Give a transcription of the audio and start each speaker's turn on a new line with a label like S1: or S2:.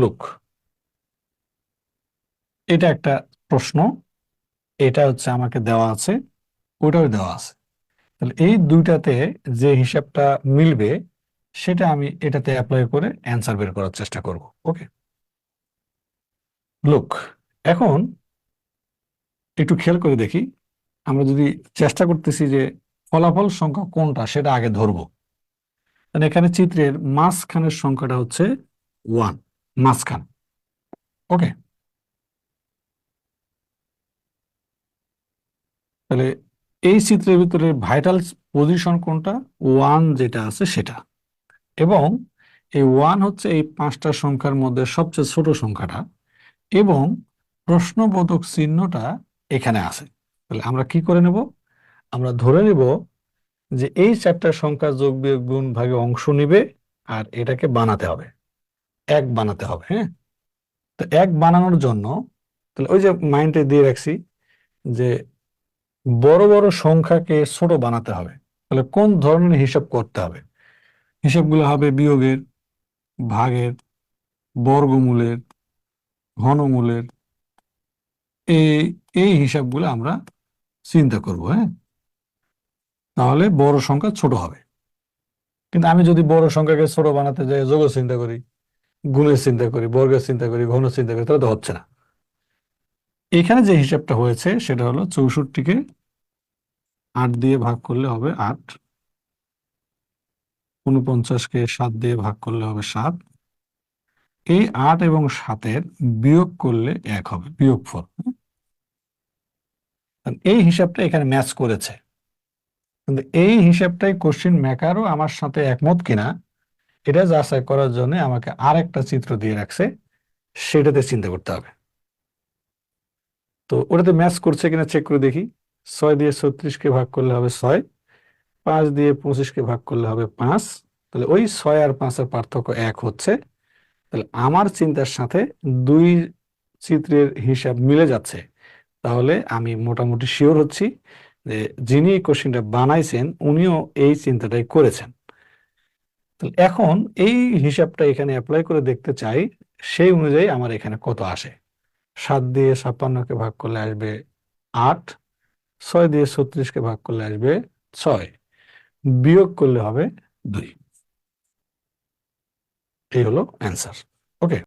S1: Look এটা একটা প্রশ্ন। এটা হচ্ছে আমাকে দেওয়া আছে, ওটাও দেওয়া আছে। তাহলে এই দুইটাতে যে হিসাবটা মিলবে, সেটা আমি এটাতে অ্যাপ্লাই করে অ্যান্সার বের করার চেষ্টা করব ওকে লুক এখন একটু খেয়াল করে দেখি, আমরা যদি চেষ্টা করতেছি যে ফলাফল সংখ্যা কোনটা, সেটা আগে ধরবো। এখানে চিত্রের মাঝখানের সংখ্যাটা হচ্ছে ওয়ান মাঝখান। ওকে তাহলে এই চিত্রের ভিতরে ভাইটাল পজিশন কোনটা? ওয়ান যেটা আছে সেটা। এবং এই ওয়ান হচ্ছে এই পাঁচটা সংখ্যার মধ্যে সবচেয়ে ছোট সংখ্যাটা এবং প্রশ্নবোধক চিহ্নটা এখানে আছে। তাহলে আমরা কি করে নেব? আমরা ধরে নেব যে এই চারটা সংখ্যা যোগ বিয়োগ গুণ ভাগে অংশ নিবে আর এটাকে বানাতে হবে। এক বানাতে হবে হ্যাঁ? তো এক বানানোর জন্য, তাহলে ওই যে মাইন্ডে দিয়ে রাখছি যে বড় বড় সংখ্যাকে ছোট বানাতে হবে। তাহলে কোন ধরনের হিসাব করতে হবে? হিসাবগুলো হবে বিয়োগের, ভাগের, বর্গমূলের, ঘনমূলের। এই এই হিসাবগুলো আমরা চিন্তা করব হ্যাঁ? তাহলে বড় সংখ্যা ছোট হবে। কিন্তু আমি যদি বড় সংখ্যাকে ছোট বানাতে যাই যোগ চিন্তা করি। গুণের চিন্তা করি, বর্গের চিন্তা করি ঘন চিন্তা করি, তাহলে তো হচ্ছে না। এখানে যে হিসাবটা হয়েছে, সেটা হলো চৌষট্টিকে আট দিয়ে ভাগ করলে হবে আট উনপঞ্চাশকে সাত দিয়ে ভাগ করলে হবে সাত। এই আট এবং সাতের বিয়োগ করলে এক হবে বিয়োগফল এই হিসাবটা এখানে ম্যাচ করেছে। কিন্তু এই হিসাবটাই কোশ্চিন মেকারও আমার সাথে একমত কিনা এটা যাচাই করার জন্য আমাকে আর একটা চিত্র দিয়ে রাখছে, সেটাতে চিন্তা করতে হবে। তো ওটাতে ম্যাচ করছে কিনা চেক করে দেখি। ছয় দিয়ে ছত্রিশকে ভাগ করলে হবে ছয়, পাঁচ দিয়ে পঁচিশকে ভাগ করলে হবে পাঁচ। তাহলে ওই ছয় আর পাঁচের পার্থক্য এক হচ্ছে। তাহলে আমার চিন্তার সাথে দুই চিত্রের হিসাব মিলে যাচ্ছে। তাহলে আমি মোটামুটি শিওর হচ্ছি যে যিনি কোশ্চেনটা বানাইছেন, উনিও এই চিন্তাটাই করেছেন। এখন এই হিসাবটা এখানে অ্যাপ্লাই করে দেখতে চাই, সেই অনুযায়ী আমার এখানে কত আসে। সাত দিয়ে ছাপ্পান্নকে ভাগ করলে আসবে আট, ছয় দিয়ে ছত্রিশকে ভাগ করলে আসবে ছয়, বিয়োগ করলে হবে দুই। এই হলো অ্যান্সার ওকে